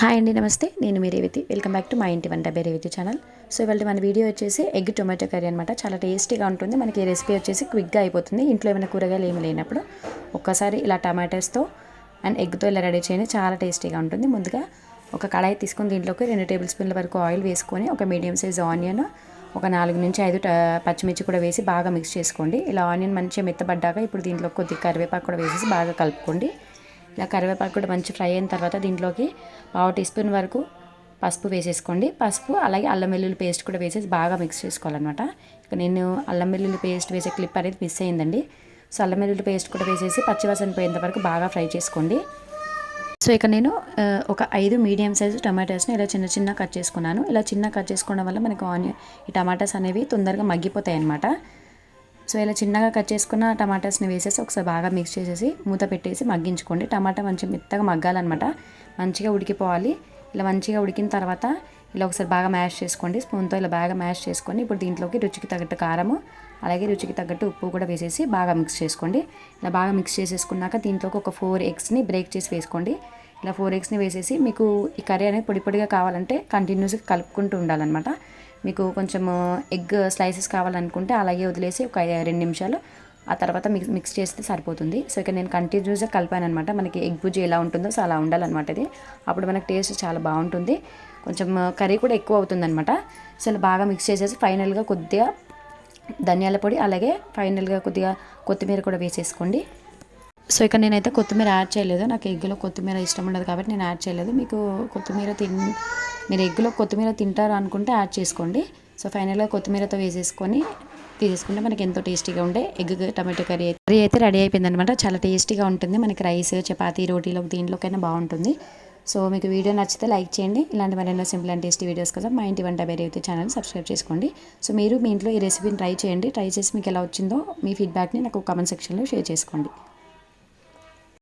Hi అండి నమస్తే. నేను మీ రేవతి. వెల్కమ్ బ్యాక్ టు మా ఇంటి వంట బే రేవతి ఛానల్ సో ఇవాళ మన వీడియో వచ్చేసి ఎగ్ టొమాటో కర్రీ అనమాట చాలా టేస్టీగా ఉంటుంది. మనకి ఈ రెసిపీ వచ్చేసి క్విక్గా అయిపోతుంది. ఇంట్లో ఏమైనా కూరగాయలు ఏమి లేనప్పుడు ఒక్కసారి ఇలా టమాటోస్తో అండ్ ఎగ్తో ఇలా రెడీ చేయండి చాలా టేస్టీగా ఉంటుంది. ముందుగా ఒక కడాయి తీసుకుని దీంట్లోకి రెండు టేబుల్ స్పూన్ల వరకు ఆయిల్ వేసుకొని ఒక మీడియం సైజ్ ఆనియన్ ఒక నాలుగు నుంచి ఐదు పచ్చిమిర్చి కూడా వేసి బాగా మిక్స్ చేసుకోండి. ఇలా ఆనియన్ మంచిగా మెత్తబడ్డాక ఇప్పుడు దీంట్లో కొద్దిగా కరివేపాకు కూడా వేసేసి బాగా కలుపుకోండి. ఇలా కరివేపాకు కూడా మంచి ఫ్రై అయిన తర్వాత దీంట్లోకి పావు టీ స్పూన్ వరకు పసుపు వేసేసుకోండి. పసుపు అలాగే అల్లం వెల్లుల్లి పేస్ట్ కూడా వేసేసి బాగా మిక్స్ చేసుకోవాలన్నమాట. ఇక నేను అల్లం వెల్లుల్లి పేస్ట్ వేసే క్లిప్ అనేది మిస్ అయిందండి. సో అల్లం వెల్లుల్లి పేస్ట్ కూడా వేసేసి పచ్చివాసన పోయేంత వరకు బాగా ఫ్రై చేసుకోండి. సో ఇక నేను ఒక ఐదు మీడియం సైజు టమాటాస్ని ఇలా చిన్న చిన్న కట్ చేసుకున్నాను. ఇలా చిన్న కట్ చేసుకోవడం వల్ల మనకు ఆనియన్ ఈ టమాటాస్ అనేవి తొందరగా మగ్గిపోతాయి అన్నమాట సో ఇలా చిన్నగా కట్ చేసుకున్న టమాటాస్ని వేసేసి ఒకసారి బాగా మిక్స్ చేసేసి మూత పెట్టేసి మగ్గించుకోండి. టమాటా మంచిగా మెత్తగా మగ్గాలన్నమాట. మంచిగా ఉడికిపోవాలి. ఇలా మంచిగా ఉడికిన తర్వాత ఇలా ఒకసారి బాగా మ్యాష్ చేసుకోండి. స్పూన్తో ఇలా బాగా మ్యాష్ చేసుకొని ఇప్పుడు దీంట్లోకి రుచికి తగ్గట్టు కారము అలాగే రుచికి తగ్గట్టు ఉప్పు కూడా వేసేసి బాగా మిక్స్ చేసుకోండి. ఇలా బాగా మిక్స్ చేసేసుకున్నాక దీంట్లోకి ఒక ఫోర్ ఎగ్స్ని బ్రేక్ చేసి వేసుకోండి. ఇలా ఫోర్ ఎగ్స్ని వేసేసి మీకు ఈ కర్రీ అనేది పొడి పొడిగా కావాలంటే కంటిన్యూస్గా కలుపుకుంటూ ఉండాలన్నమాట. మీకు కొంచెం ఎగ్ స్లైసెస్ కావాలనుకుంటే అలాగే వదిలేసి ఒక రెండు నిమిషాలు. ఆ తర్వాత మిక్స్ మిక్స్ చేస్తే సరిపోతుంది. సో ఇక నేను కంటిన్యూస్గా కలిపాను అనమాట మనకి ఎగ్ బుజ్జి ఎలా ఉంటుందో సో అలా ఉండాలన్నమాట ఇది. అప్పుడు మనకి టేస్ట్ చాలా బాగుంటుంది. కొంచెం కర్రీ కూడా ఎక్కువ అవుతుందన్నమాట. సో ఇలా బాగా మిక్స్ చేసేసి ఫైనల్గా కొద్దిగా ధనియాల పొడి అలాగే ఫైనల్గా కొద్దిగా కొత్తిమీర కూడా వేసేసుకోండి. సో ఇక్కడ నేనైతే కొత్తిమీర యాడ్ చేయలేదు. నాకు ఎగ్గులో కొత్తిమీర ఇష్టం ఉండదు కాబట్టి నేను యాడ్ చేయలేదు. మీకు కొత్తిమీర తిన్ మీరు ఎగ్గులో కొత్తిమీర తింటారు అనుకుంటే యాడ్ చేసుకోండి. సో ఫైనల్గా కొత్తిమీరతో వేసేసుకొని తీసేసుకుంటే మనకి ఎంతో టేస్టీగా ఉండే ఎగ్ టమాటో కర్రీ కర్రీ అయితే రెడీ అయిపోయింది అనమాట చాలా టేస్టీగా ఉంటుంది. మనకి రైస్ చపాతీ రోటీలోకి దీంట్లోకైనా బాగుంటుంది. సో మీకు వీడియో నచ్చితే లైక్ చేయండి. ఇలాంటి మరెన్నో సింపుల్ అండ్ టేస్టీ వీడియోస్ కోసం మా ఇంటి వంట వేరే అయితే ఛానల్ సబ్స్క్రైబ్ చేసుకోండి. సో మీరు మీ ఇంట్లో ఈ రెసిపీని ట్రై చేయండి. ట్రై చేసి మీకు ఎలా వచ్చిందో మీ ఫీడ్బ్యాక్ని నాకు కామెంట్ సెక్షన్లో షేర్ చేసుకోండి.